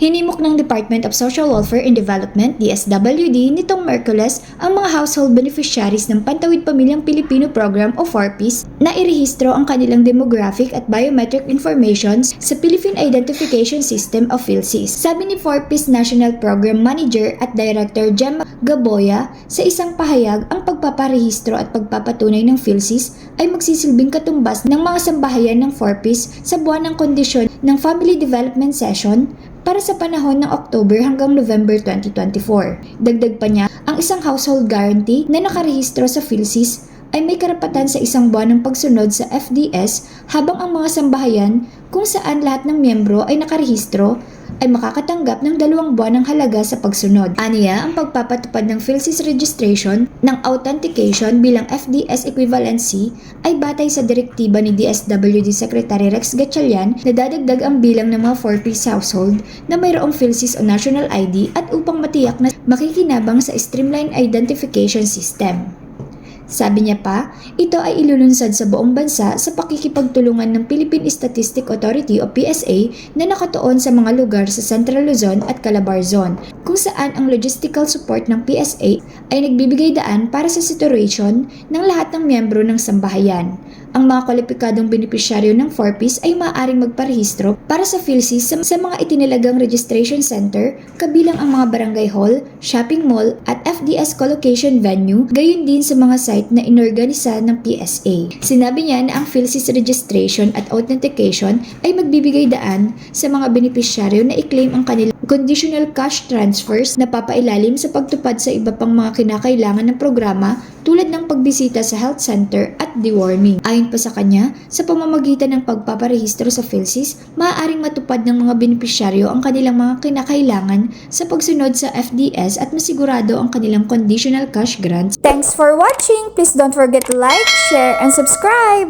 Hinimok ng Department of Social Welfare and Development, DSWD, nitong Merkules ang mga household beneficiaries ng Pantawid Pamilyang Pilipino Program o 4PIS na irehistro ang kanilang demographic at biometric informations sa Philippine Identification System o PhilSys. Sabi ni 4PIS National Program Manager at Director Gemma Gaboya, sa isang pahayag ang pagpaparehistro at pagpapatunay ng PhilSys ay magsisilbing katumbas ng mga sambahayan ng 4PIS sa buwan ng kondisyon ng Family Development Session para sa panahon ng October hanggang November 2024. Dagdag pa niya, ang isang household guarantee na nakarehistro sa PhilSys ay may karapatan sa isang buwan ng pagsunod sa FDS habang ang mga sambahayan kung saan lahat ng miyembro ay nakarehistro ay makakatanggap ng dalawang buwan ng halaga sa pagsunod. Aniya, ang pagpapatupad ng PhilSys registration ng authentication bilang FDS equivalency ay batay sa direktiba ni DSWD Secretary Rex Gatchalian na dadagdag ang bilang ng mga 4-piece household na mayroong PhilSys o national ID at upang matiyak na makikinabang sa streamline identification system. Sabi niya pa, ito ay ilulunsad sa buong bansa sa pakikipagtulungan ng Philippine Statistic Authority o PSA na nakatuon sa mga lugar sa Central Luzon at Calabar Zone, kung saan ang logistical support ng PSA ay nagbibigay daan para sa situation ng lahat ng miyembro ng sambahayan. Ang mga kwalipikadong benepisyaryo ng 4PIS ay maaaring magparehistro para sa PhilSys sa, sa mga itinilagang registration center kabilang ang mga barangay hall, shopping mall at FDS collocation venue, gayon din sa mga site na inorganisa ng PSA. Sinabi niya na ang PhilSys registration at authentication ay magbibigay daan sa mga benepisyaryo na i-claim ang kanilang conditional cash transfers na papailalim sa pagtupad sa iba pang mga kinakailangan ng programa tulad ng pagbisita sa health center at deworming. Ayon pa sa kanya, sa pamamagitan ng pagpaparehistro sa PhilSys, maaaring matupad ng mga benepisyaryo ang kanilang mga kinakailangan sa pagsunod sa FDS at masigurado ang kanilang conditional cash grants. Thanks for watching! Please don't forget to like, share, and subscribe!